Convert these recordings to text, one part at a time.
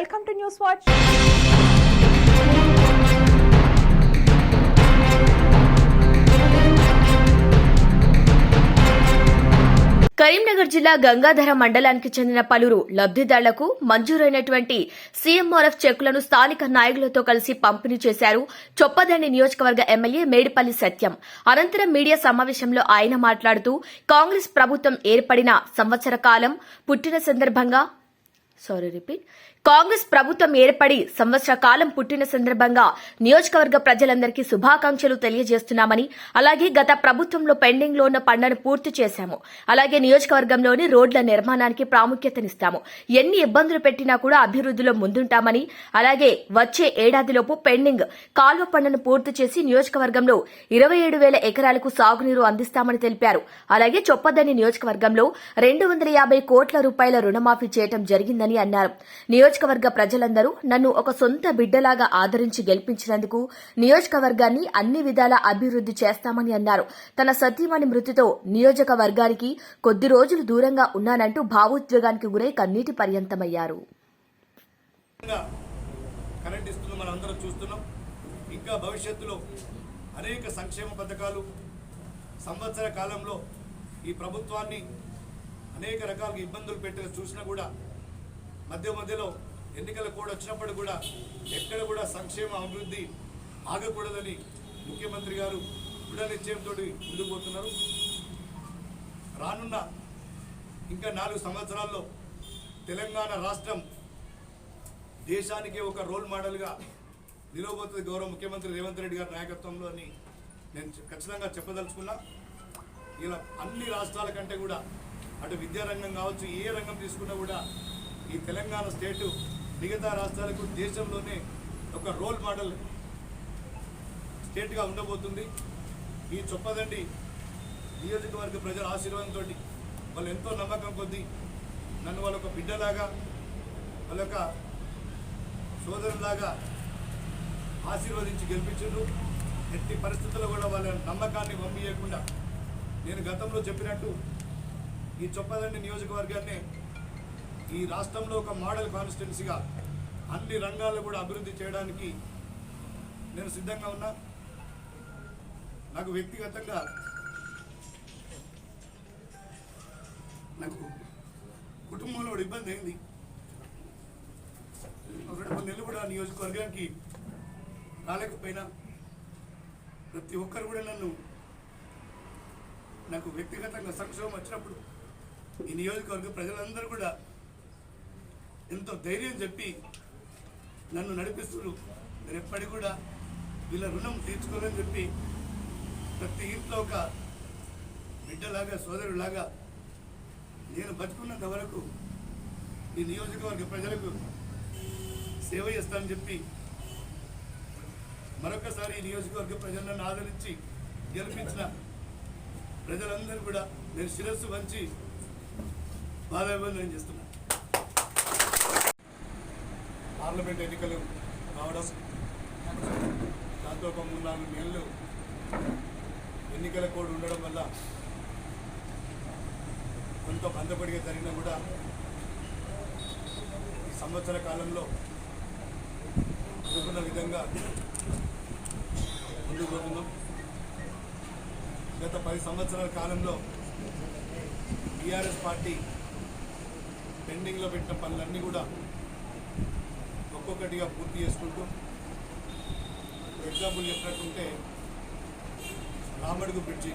Welcome to news watch. Karimnagar జిల్లా గంగాధర మండలానికి చెందిన పలువురు లబ్దిదారులకు మంజూరైనటువంటి సీఎంఆర్ఎఫ్ చెక్కులను స్థానిక నాయకులతో కలిసి పంపిణీ చేశారు చొప్పదండి నియోజకవర్గ ఎమ్మెల్యే మేడిపల్లి సత్యం. అనంతరం మీడియా సమావేశంలో ఆయన మాట్లాడుతూ కాంగ్రెస్ ప్రభుత్వం ఏర్పడిన సంవత్సర కాలం పుట్టిన సందర్భంగా సారీ రిపీట్ కాంగ్రెస్ ప్రభుత్వం ఏర్పడి సంవత్సర కాలం పుట్టిన సందర్భంగా నియోజకవర్గ ప్రజలందరికీ శుభాకాంక్షలు తెలియజేస్తున్నామని అలాగే గత ప్రభుత్వంలో పెండింగ్లో ఉన్న పనులను పూర్తి చేశాము. అలాగే నియోజకవర్గంలోని రోడ్ల నిర్మాణానికి ప్రాముఖ్యతనిస్తాము. ఎన్ని ఇబ్బందులు పెట్టినా కూడా అభివృద్ధిలో ముందుంటామని అలాగే వచ్చే ఏడాదిలోపు పెండింగ్ కాల్వ పనులను పూర్తి చేసి నియోజకవర్గంలో ఇరవై ఏడు వేల ఎకరాలకు సాగునీరు అందిస్తామని తెలిపారు. అలాగే చొప్పదని నియోజకవర్గంలో రెండు వందల యాభై కోట్ల రూపాయల రుణమాఫీ చేయడం జరిగిందని అన్నారు. నియోజకవర్గ ప్రజలందరూ నన్ను ఒక సొంత బిడ్డలాగా ఆదరించి గెలిపించినందుకు నియోజకవర్గాన్ని అన్ని విధాలా అభివృద్ది చేస్తామని అన్నారు. తన సతీమణి మృతితో నియోజకవర్గానికి కొద్ది రోజులు దూరంగా ఉన్నానంటూ భావోద్వేగానికి గురై కన్నీటి పర్యంతమయ్యారు. కరెంట్ ఇస్తుంది మనం అందరం చూస్తున్నాం. ఇంకా భవిష్యత్తులో అనేక సంక్షేమ పథకాలు సంవత్సర కాలంలో ఈ ప్రభుత్వాన్ని అనేక రకాలుగా ఇబ్బందులు పెట్టిన చూసినా కూడా మధ్య మధ్యలో ఎన్నికల కోడ్ వచ్చినప్పుడు కూడా ఎక్కడ కూడా సంక్షేమ అభివృద్ధి ఆగకూడదని ముఖ్యమంత్రి గారు దృఢ నిశ్చయంతో ముందుకు పోతున్నారు. రానున్న ఇంకా నాలుగు సంవత్సరాల్లో తెలంగాణ రాష్ట్రం దేశానికి ఒక రోల్ మోడల్గా నిలవబోతుంది గౌరవ ముఖ్యమంత్రి రేవంత్ రెడ్డి గారి నాయకత్వంలో అని నేను ఖచ్చితంగా చెప్పదలుచుకున్నా. ఇలా అన్ని రాష్ట్రాల కంటే కూడా అటు విద్యారంగం కావచ్చు ఏ రంగం తీసుకున్నా కూడా ఈ తెలంగాణ స్టేటు మిగతా రాష్ట్రాలకు దేశంలోనే ఒక రోల్ మోడల్ స్టేట్గా ఉండబోతుంది. ఈ చొప్పదండి నియోజకవర్గ ప్రజల ఆశీర్వాదంతో వాళ్ళు ఎంతో నమ్మకం కొద్దీ నన్ను వాళ్ళ ఒక బిడ్డలాగా వాళ్ళ యొక్క సోదరులాగా ఆశీర్వదించి గెలిపించారు ఎట్టి పరిస్థితుల్లో కూడా వాళ్ళ నమ్మకాన్ని పంపించకుండా నేను గతంలో చెప్పినట్టు ఈ చొప్పదండి నియోజకవర్గాన్ని ఈ రాష్ట్రంలో ఒక మోడల్ కాన్స్టిట్యున్సీగా అన్ని రంగాల్లో కూడా అభివృద్ధి చేయడానికి నేను సిద్ధంగా ఉన్నా. నాకు వ్యక్తిగతంగా నాకు కుటుంబంలో ఇబ్బంది అయింది. ఒక రెండు మూడు నెలలు కూడా నియోజకవర్గానికి రాలేకపోయినా ప్రతి ఒక్కరు కూడా నన్ను నాకు వ్యక్తిగతంగా సంక్షోభం వచ్చినప్పుడు ఈ నియోజకవర్గ ప్రజలందరూ కూడా ఎంతో ధైర్యం చెప్పి నన్ను నడిపిస్తున్నారు. నేను ఎప్పటికి కూడా వీళ్ళ రుణం తీర్చుకోవాలని చెప్పి ప్రతి ఇంట్లో ఒక బిడ్డలాగా సోదరులాగా నేను బతుకున్నంత వరకు ఈ నియోజకవర్గ ప్రజలకు సేవ చేస్తానని చెప్పి మరొకసారి ఈ నియోజకవర్గ ప్రజలను ఆదరించి గెలిపించిన ప్రజలందరూ కూడా నేను శిరస్సు వంచి బాధాభివందనం చేస్తున్నాను. పార్లమెంట్ ఎన్నికలు కావడం దాంతో ఒక మూడు నాలుగు నెలలు ఎన్నికల కోడ్ ఉండడం వల్ల కొంత బంధపడిగా జరిగినా కూడా ఈ సంవత్సర కాలంలో అనుకున్న విధంగా ముందుకు పోతున్నాం. గత పది సంవత్సరాల కాలంలో టీఆర్ఎస్ పార్టీ పెండింగ్లో పెట్టిన పనులన్నీ కూడా ఒక్కొక్కటిగా పూర్తి చేసుకుంటూ ఎగ్జాంపుల్ చెప్పినట్టుంటే రామడుగు బ్రిడ్జి.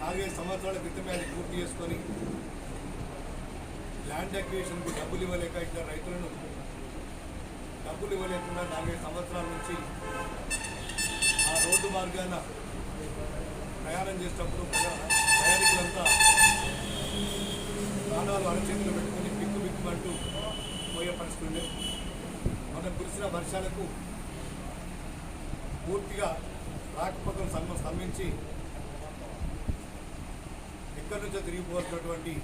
నాలుగైదు సంవత్సరాల క్రితమే అది పూర్తి చేసుకొని ల్యాండ్ అక్విజిషన్కు డబ్బులు ఇవ్వలేక ఇద్దరు రైతులను డబ్బులు ఇవ్వలేకుండా నాలుగైదు సంవత్సరాల నుంచి ఆ రోడ్డు మార్గాన ప్రయాణం చేసేటప్పుడు ప్రయాణికులంతా ప్రాణాలు అరచేతులు పెట్టుకుని పిక్కు పిక్కుమంటూ పోయే పరిస్థితి ఉండే కురిసిన వర్షాలకు పూర్తిగా రాకపోకం సమ్మ స్తంభించి ఎక్కడి నుంచో తిరిగిపోవాల్సినటువంటి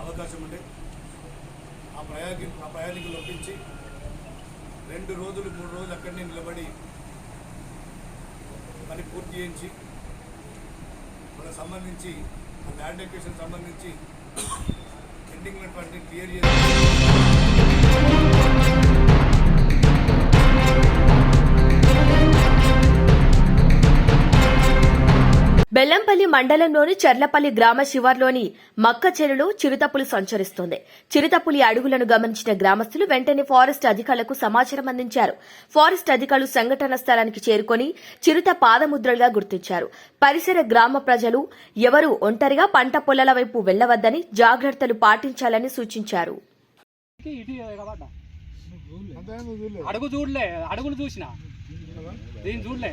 అవకాశం ఉండే. ఆ ప్రయాగి ఆ ప్రయాణికులు ఒప్పించి రెండు రోజులు మూడు రోజులు అక్కడనే నిలబడి పని పూర్తి చేయించి మనకు సంబంధించి ల్యాండ్ ఎక్వేషన్ సంబంధించి పెండింగ్ ఉన్నటువంటి క్లియర్ చేసి బెల్లంపల్లి మండలంలోని చర్లపల్లి గ్రామ శివార్లోని మక్క చెరులో చిరుతపులి సంచరిస్తోంది. చిరుతపులి అడుగులను గమనించిన గ్రామస్తులు వెంటనే ఫారెస్ట్ అధికారులకు సమాచారం అందించారు. ఫారెస్ట్ అధికారులు సంఘటన స్థలానికి చేరుకొని చిరుత పాదముద్రలుగా గుర్తించారు. పరిసర గ్రామ ప్రజలు ఎవరూ ఒంటరిగా పంట పొలాల వైపు వెళ్ళవద్దని జాగ్రత్తలు పాటించాలని సూచించారు. ఇటు ఎగబడ్డా అడుగు చూడలే. అడుగులు చూసిన. దీన్ని చూడలే.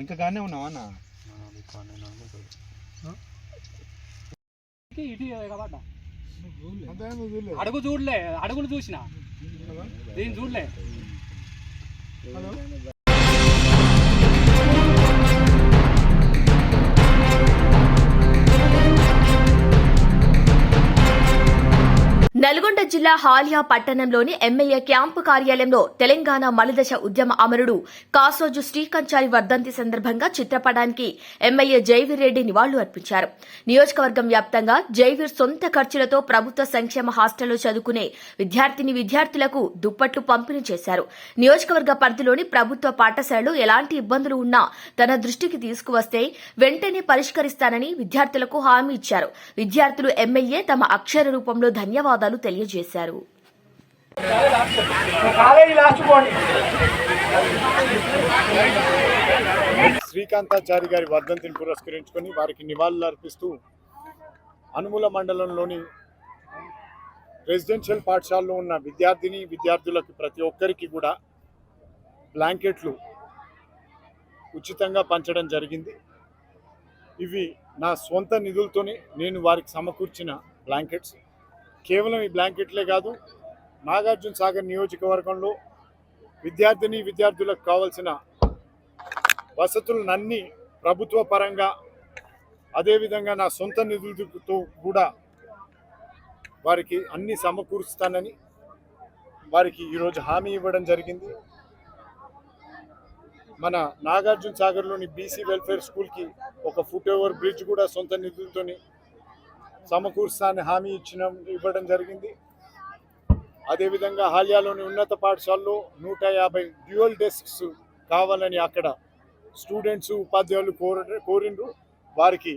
ఇంకా గానే ఉన్నావా అన్న? ఇటు ఎగబడ్డా అడుగు చూడలే అడుగులు చూసిన. దీన్ని చూడలే. జిల్లా హాలియా పట్టణంలోని ఎమ్మెల్యే క్యాంపు కార్యాలయంలో తెలంగాణ మలిదశ ఉద్యమ అమరుడు కాసోజు శ్రీకంచారి వర్ధంతి సందర్భంగా చిత్రపటానికి ఎమ్మెల్యే జైవీర్ రెడ్డి నివాళులు అర్పించారు. నియోజకవర్గం వ్యాప్తంగా జైవీర్ సొంత ఖర్చులతో ప్రభుత్వ సంక్షేమ హాస్టల్లో చదువుకునే విద్యార్థిని విద్యార్థులకు దుప్పట్లు పంపిణీ చేశారు. నియోజకవర్గ పరిధిలోని ప్రభుత్వ పాఠశాలలు ఎలాంటి ఇబ్బందులు ఉన్నా తన దృష్టికి తీసుకువస్తే వెంటనే పరిష్కరిస్తానని విద్యార్థులకు హామీ ఇచ్చారు. విద్యార్థులు ఎమ్మెల్యే తమ అక్షర రూపంలో ధన్యవాదాలు తెలియజేశారు. శ్రీకాంతాచారి గారి వర్ధంతిని పురస్కరించుకొని వారికి నివాళులు అర్పిస్తూ అనుముల మండలంలోని రెసిడెన్షియల్ పాఠశాలలో ఉన్న విద్యార్థిని విద్యార్థులకు ప్రతి ఒక్కరికి కూడా బ్లాంకెట్లు ఉచితంగా పంచడం జరిగింది. ఇవి నా సొంత నిధులతోనే నేను వారికి సమకూర్చిన బ్లాంకెట్స్. కేవలం ఈ బ్లాంకెట్లే కాదు నాగార్జున సాగర్ నియోజకవర్గంలో విద్యార్థిని విద్యార్థులకు కావలసిన వసతులనన్నీ ప్రభుత్వ పరంగా అదేవిధంగా నా సొంత నిధులతో కూడా వారికి అన్ని సమకూరుస్తానని వారికి ఈరోజు హామీ ఇవ్వడం జరిగింది. మన నాగార్జున సాగర్లోని బీసీ వెల్ఫేర్ స్కూల్కి ఒక ఫుట్ ఓవర్ బ్రిడ్జ్ కూడా సొంత నిధులతోని సమకూరుస్తానని హామీ ఇచ్చిన ఇవ్వడం జరిగింది. అదేవిధంగా హాల్యాలోని ఉన్నత పాఠశాలలో నూట యాభై డ్యూయల్ డెస్క్స్ కావాలని అక్కడ స్టూడెంట్స్ ఉపాధ్యాయులు కోర కోరిండ్రు. వారికి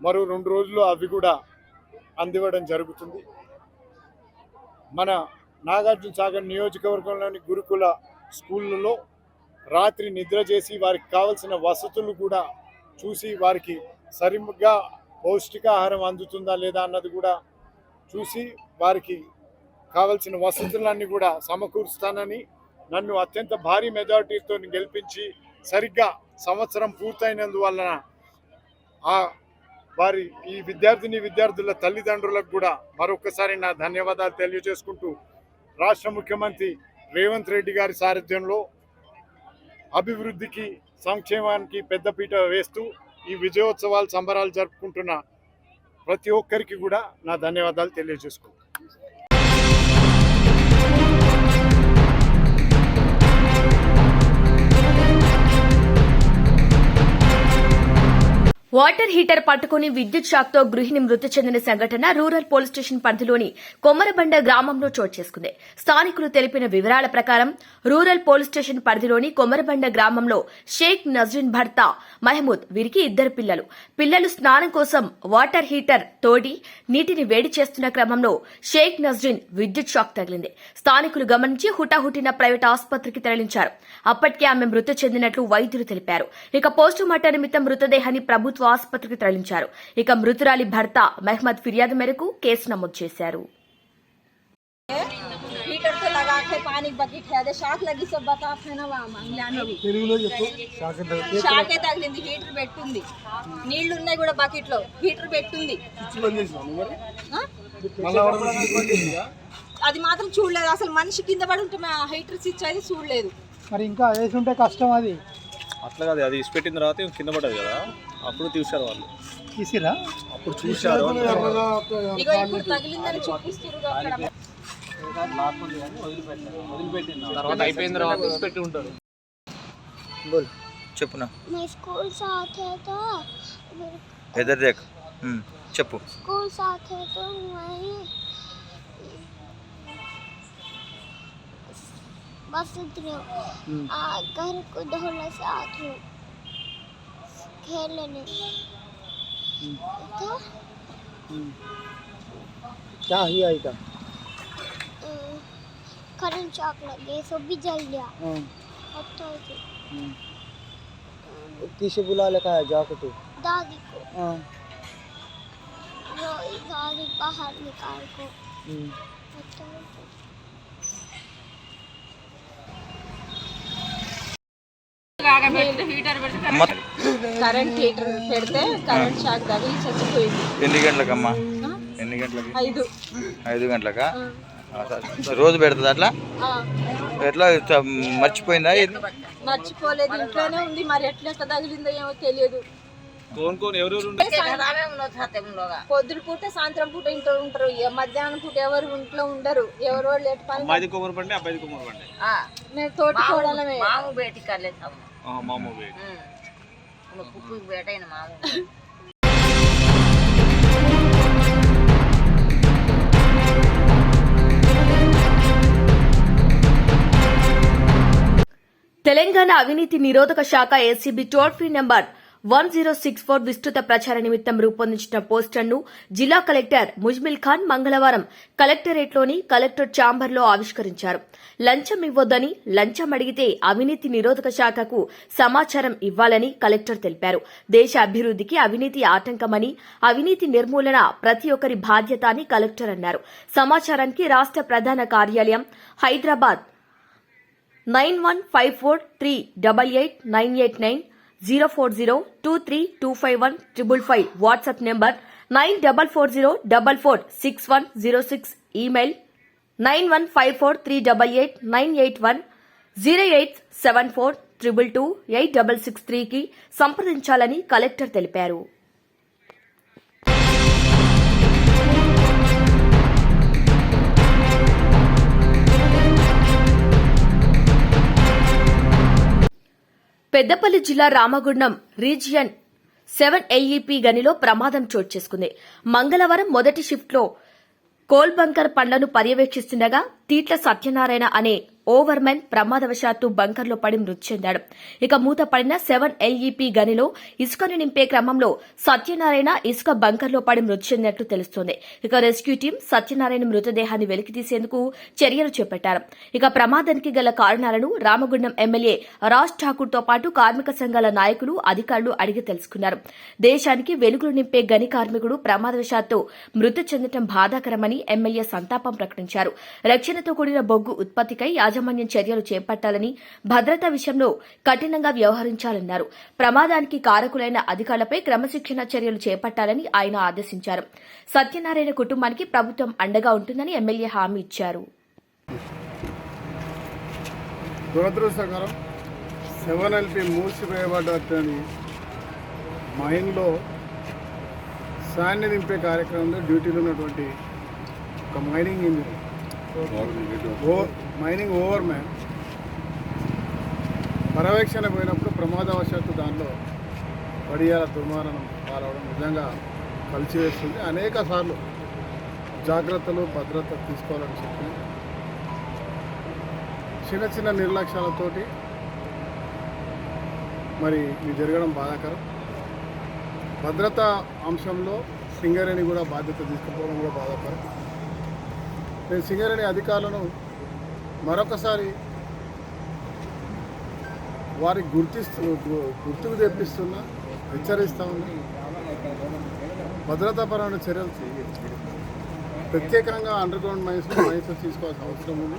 మరో రెండు రోజుల్లో అవి కూడా అందివ్వడం జరుగుతుంది. మన నాగార్జున సాగర్ నియోజకవర్గంలోని గురుకుల స్కూళ్ళలో రాత్రి నిద్ర చేసి వారికి కావలసిన వసతులు కూడా చూసి వారికి సరిగ్గా పౌష్టికాహారం అందుతుందా లేదా అన్నది కూడా చూసి వారికి కావలసిన వసతులన్నీ కూడా సమకూరుస్తానని నన్ను అత్యంత భారీ మెజారిటీతో గెలిపించి సరిగ్గా సంవత్సరం పూర్తయినందువలన ఆ వారి ఈ విద్యార్థిని విద్యార్థుల తల్లిదండ్రులకు కూడా మరొకసారి నా ధన్యవాదాలు తెలియజేసుకుంటూ రాష్ట్ర ముఖ్యమంత్రి రేవంత్ రెడ్డి గారి సారథ్యంలో అభివృద్ధికి సంక్షేమానికి పెద్దపీట వేస్తూ ఈ విజయోత్సవాలు సంబరాలు జరుపుకుంటున్న ప్రతి ఒక్కరికి కూడా నా ధన్యవాదాలు తెలియజేసుకుంటాను వాటర్ హీటర్ పట్టుకుని విద్యుత్ షాక్తో గృహిణి మృతి చెందిన సంఘటన రూరల్ పోలీస్ స్టేషన్ పరిధిలోని కొమ్మరబండ గ్రామంలో చోటు చేసుకుంది. స్థానికులు తెలిపిన వివరాల ప్రకారం రూరల్ పోలీస్ స్టేషన్ పరిధిలోని కొమ్మరబండ గ్రామంలో షేక్ నజీన్ భర్త మహమూద్ వీరికి ఇద్దరు పిల్లలు. పిల్లలు స్నానం కోసం వాటర్ హీటర్ తోడి నీటిని వేడి చేస్తున్న క్రమంలో షేక్ నజీన్ విద్యుత్ షాక్ తగిలింది. స్థానికులు గమనించి హుటాహుటిన ప్రైవేట్ ఆసుపత్రికి తరలించారు. అప్పటికే ఆమె మృతి చెందినట్లు వైద్యులు తెలిపారు. ఇక పోస్టుమార్టం నిమిత్తం మృతదేహాన్ని ప్రభుత్వ ప్రభుత్వ ఆసుపత్రికి తరలించారు. ఇక మృతురాలి భర్త మెహ్మద్ ఫిర్యాదు మేరకు కేసు నమోదు చేశారు. షాక్ తగిలింది? హీటర్ పెట్టుంది. కూడా హీటర్ అది మాత్రం చూడలేదు. అసలు మనిషి కింద పడి ఉంటే హీటర్ స్విచ్ అయితే చూడలేదు. మరి ఇంకా కష్టం అది. అట్లా కాదు అది ఇసిపెట్టిన తర్వాత ఇంక కింద పడ్డది కదా అప్పుడు చూశారు వాళ్ళు తీసిరా అప్పుడు చూశారు ఇగో ఇప్పుడు తగిలిందని చూపిస్తున్నారు అక్కడ తర్వాత అయిపోయిన తర్వాత ఇసిపెట్టి ఉంటారు చెప్పునా मैं स्कूल साथ है तो मेरे ఎదర్ దేక్ ఉమ్, చెప్పు स्कूल साथ है तो मैं बस उतरी हूँ। घर को धोने से आती हूँ। खेलने। तो? क्या हुआ इधर करंट शॉक लगे सब भी जल गया। अब तो ऐसे, किसे बुला लेका है जाके तू? दादी को। हाँ। वो दादी बाहर निकाल को। अब కరెంట్ హీటర్ పెడితే కరెంట్ షాక్ తగిలి చచ్చిపోయింది. ఎన్ని గంటలకమ్మా? ఎన్ని గంటలకి? ఐదు. ఐదు గంటలకా. రోజు పెడుతుంది అట్లా? ఎట్లా మర్చిపోయిందా? మర్చిపోలేదు ఇంట్లోనే ఉంది. మరి ఎట్లా ఎట్లా తగిలిందో ఏమో తెలియదు. కోన్ కోన్ ఎవరెవరు పొద్దున పూట సాయంత్రం పూట ఇంట్లో ఉంటారు. మధ్యాహ్నం పూట ఎవరు ఇంట్లో ఉండరు. ఎవరు వాళ్ళు ఎటు పని మేము తోటి కోడలమే. తెలంగాణ అవినీతి నిరోధక శాఖ ACB toll free number one zero six four విస్తృత ప్రచార నిమిత్తం రూపొందించిన పోస్టర్ను జిల్లా కలెక్టర్ ముజ్మిల్ ఖాన్ మంగళవారం కలెక్టరేట్లోని కలెక్టర్ ఛాంబర్లో ఆవిష్కరించారు. లంచం ఇవ్వొద్దని లంచం అడిగితే అవినీతి నిరోధక శాఖకు సమాచారం ఇవ్వాలని కలెక్టర్ తెలిపారు. దేశ అభివృద్ధికి అవినీతి ఆటంకమని అవినీతి నిర్మూలన ప్రతి ఒక్కరి బాధ్యత అని కలెక్టర్ అన్నారు. సమాచారానికి రాష్ట్ర ప్రధాన కార్యాలయం Hyderabad. Nine one five four three double eight nine eight nine zero four zero two three two five one triple five. WhatsApp number nine double four zero double four six one zero six. Email nine one five four three double eight nine eight one zero eight seven four triple two eight double six త్రీకి సంప్రదించాలని collector తెలిపారు. పెద్దపల్లి జిల్లా Ramagundam region seven LEP గనిలో ప్రమాదం చోటు చేసుకుంది. మంగళవారం మొదటి షిఫ్ట్లో కోల్బంకర్ పండ్లను పర్యవేక్షిస్తుండగా తీట్ల సత్యనారాయణ అనే ఓవర్మెన్ ప్రమాదవశాత్తు బంకర్లో పడి మృతి చెందాడు. ఇక మూత పడిన సెవెన్ ఎల్ఈపీ గనిలో ఇసుకను నింపే క్రమంలో సత్యనారాయణ ఇసుక బంకర్లో పడి మృతి చెందినట్లు తెలుస్తోంది. ఇక రెస్క్యూ టీం సత్యనారాయణ మృతదేహాన్ని వెలికితీసేందుకు చర్యలు చేపట్టారు. ఇక ప్రమాదానికి గల కారణాలను రామగుండం ఎమ్మెల్యే రాజ్ ఠాకూర్తో పాటు కార్మిక సంఘాల నాయకులు అధికారులు అడిగి తెలుసుకున్నారు. దేశానికి వెలుగులు నింపే గని కార్మికుడు ప్రమాదవశాత్తు మృతి చెందడం బాధాకరమని ఎమ్మెల్యే సంతాపం ప్రకటించారు. రక్షణతో కూడిన బొగ్గు ఉత్పత్తికై యాజమాన్యం చర్యలు చేపట్టాలని భద్రతా విషయంలో కఠినంగా వ్యవహరించాలన్నారు. ప్రమాదానికి కారకులైన అధికారులపై క్రమశిక్షణ చర్యలు చేపట్టాలని ఆయన ఆదేశించారు. సత్యనారాయణ కుటుంబానికి ప్రభుత్వం అండగా ఉంటుందని ఎమ్మెల్యే హామీ ఇచ్చారు. దురదృష్టకరం సెవెన్ ఎల్పి మూసివేయబడ్డని మైన్లో శాన్ని నింపే కార్యక్రమంలో డ్యూటీలో ఉన్నటువంటి ఒక mining engineer. Mining overman పర్యవేక్షణ పోయినప్పుడు ప్రమాదవశాత్తు దానిలో పడియాల దుర్మరణం పాలవడం నిజంగా కలిసివేస్తుంది అనేక సార్లు జాగ్రత్తలు భద్రత తీసుకోవాలని చెప్పి చిన్న చిన్న నిర్లక్ష్యాలతోటి మరి ఇది జరగడం బాధాకరం. భద్రతా అంశంలో సింగరేణి కూడా బాధ్యత తీసుకుపోవడం కూడా బాధాకరం. నేను సింగరేణి అధికారులను మరొకసారి వారికి గుర్తిస్తూ గుర్తుకు తెప్పిస్తున్నా హెచ్చరిస్తా ఉన్నా భద్రతాపరమైన చర్యలు ప్రత్యేకంగా అండర్ గ్రౌండ్ మైన్స్ మైన్స్ తీసుకోవాల్సిన అవసరం ఉంది.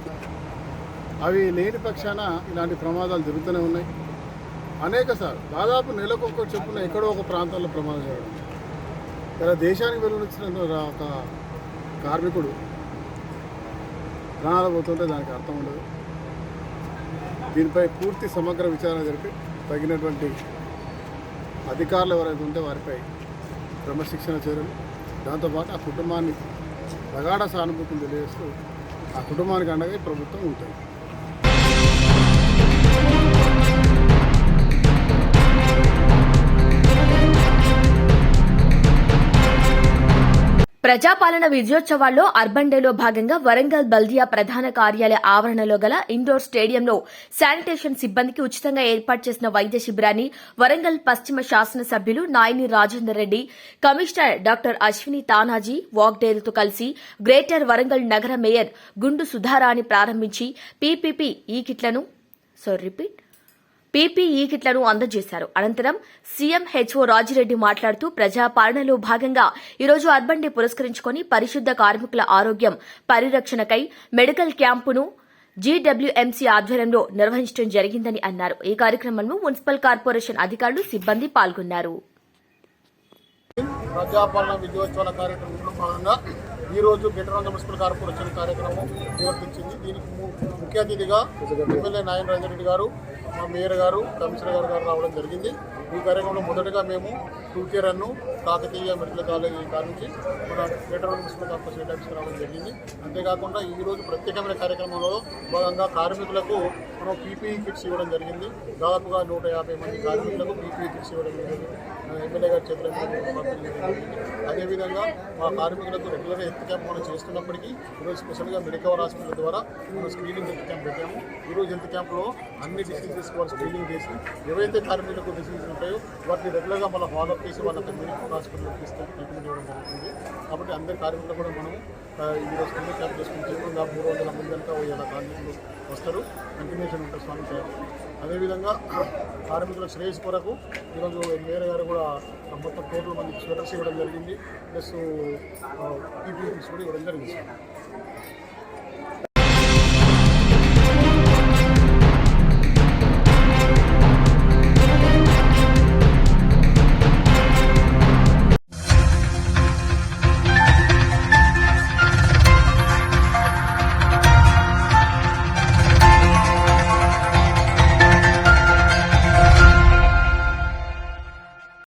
అవి లేని పక్షాన ఇలాంటి ప్రమాదాలు జరుగుతూనే ఉన్నాయి. అనేక సార్ దాదాపు నెలకు చెప్పున ఎక్కడో ఒక ప్రాంతాల్లో ప్రమాదం జరగడం. ఇలా దేశానికి వెలువరించిన ఒక కార్మికుడు ప్రాణాలు పోతుంటే దానికి అర్థం ఉండదు. దీనిపై పూర్తి సమగ్ర విచారణ జరిపి తగినటువంటి అధికారులు ఎవరైతే ఉంటే వారిపై క్రమశిక్షణ చర్యలు దాంతోపాటు ఆ కుటుంబాన్ని ప్రగాఢ సానుభూతిని తెలియజేస్తూ ఆ కుటుంబానికి అండగా ప్రభుత్వం ఉంటుంది. ప్రజాపాలన విజయోత్సవాల్లో అర్బన్ డేలో భాగంగా వరంగల్ బల్దియా ప్రధాన కార్యాలయ ఆవరణలో గల ఇండోర్ స్టేడియంలో శానిటేషన్ సిబ్బందికి ఉచితంగా ఏర్పాటు చేసిన వైద్య శిబిరాన్ని వరంగల్ పశ్చిమ శాసనసభ్యులు నాయని రాజేందర్ రెడ్డి కమిషనర్ డాక్టర్ అశ్విని తానాజీ వాగ్డేలతో కలిసి గ్రేటర్ వరంగల్ నగర మేయర్ గుండు సుధారాణి ప్రారంభించి పీపీపీ ఈ కిట్లను సో రిపీట్ పీపీఈ కిట్లను అందజేశారు. అనంతరం సీఎం హెచ్ఓ రాజిరెడ్డి మాట్లాడుతూ ప్రజాపాలనలో భాగంగా ఈరోజు అర్బన్ డే పురస్కరించుకుని పరిశుద్ధ కార్మికుల ఆరోగ్యం పరిరక్షణకై మెడికల్ క్యాంపును జీడబ్ల్యూఎంసీ ఆధ్వర్యంలో నిర్వహించడం జరిగిందని అన్నారు. ఈ కార్యక్రమంలో మున్సిపల్ కార్పొరేషన్ అధికారులు సిబ్బంది పాల్గొన్నారు. ప్రజాపాలన విజయోత్సవాల కార్యక్రమంలో భాగంగా ఈరోజు గెటరంగ మున్సిపల్ కార్పొరేషన్ కార్యక్రమం నిర్వహించింది దీనికి ముఖ్య అతిథిగా ఎమ్మెల్యే నాయన రాజరెడ్డి గారు మా మేయర్ గారు కమిషనర్ గారు గారు రావడం జరిగింది. ఈ కార్యక్రమంలో మొదటగా మేము two K run Kakatiya medical college కాడ నుంచి మన గెటరంగ మున్సిపల్ కార్పొరేషన్ ఆఫీస్కి రావడం జరిగింది. అంతేకాకుండా ఈరోజు ప్రత్యేకమైన కార్యక్రమంలో భాగంగా కార్మికులకు మనం పీపీఈ కిట్స్ ఇవ్వడం జరిగింది. దాదాపుగా నూట యాభై మంది కార్మికులకు పీపీఈ కిట్స్ ఇవ్వడం జరిగింది. ఎమ్మెల్యే గారి చేతుల అదేవిధంగా మా కార్మికులకు రెగ్యులర్గా హెల్త్ క్యాంప్ మనం చేస్తున్నప్పటికీ ఈరోజు స్పెషల్గా మెడికవర్ హాస్పిటల్ ద్వారా మనం స్క్రీనింగ్ హెల్త్ క్యాంప్ పెట్టాము. ఈరోజు హెల్త్ క్యాంప్లో అన్ని డిస్ట్రిక్ట్ వాళ్ళు స్క్రీనింగ్ చేసి ఏవైతే కార్మికులకు డిసీజ్ ఉంటాయో వాటిని రెగ్యులర్గా మళ్ళీ ఫాలో చేసి వాళ్ళకి మెడికల్ హాస్పిటల్కి తీసుకొని ట్రీట్మెంట్ ఇవ్వడం జరుగుతుంది. కాబట్టి అందరి కార్మికులు కూడా మనం ఈరోజు స్క్రీనింగ్ క్యాంప్ చేసుకుని చెప్పకుండా మూడు వందల మంది కనుక ఇలా కార్మికులు వస్తారు. కంటిన్యూషన్ ఉంటుంది స్వామి అదేవిధంగా కార్మికుల శ్రేయస్ కొరకు ఈరోజు మేయర్ గారు కూడా మొత్తం టోటల్ మందికి స్వెటర్స్ ఇవ్వడం జరిగింది. ప్లస్ పీపీ కూడా ఇవ్వడం జరిగింది.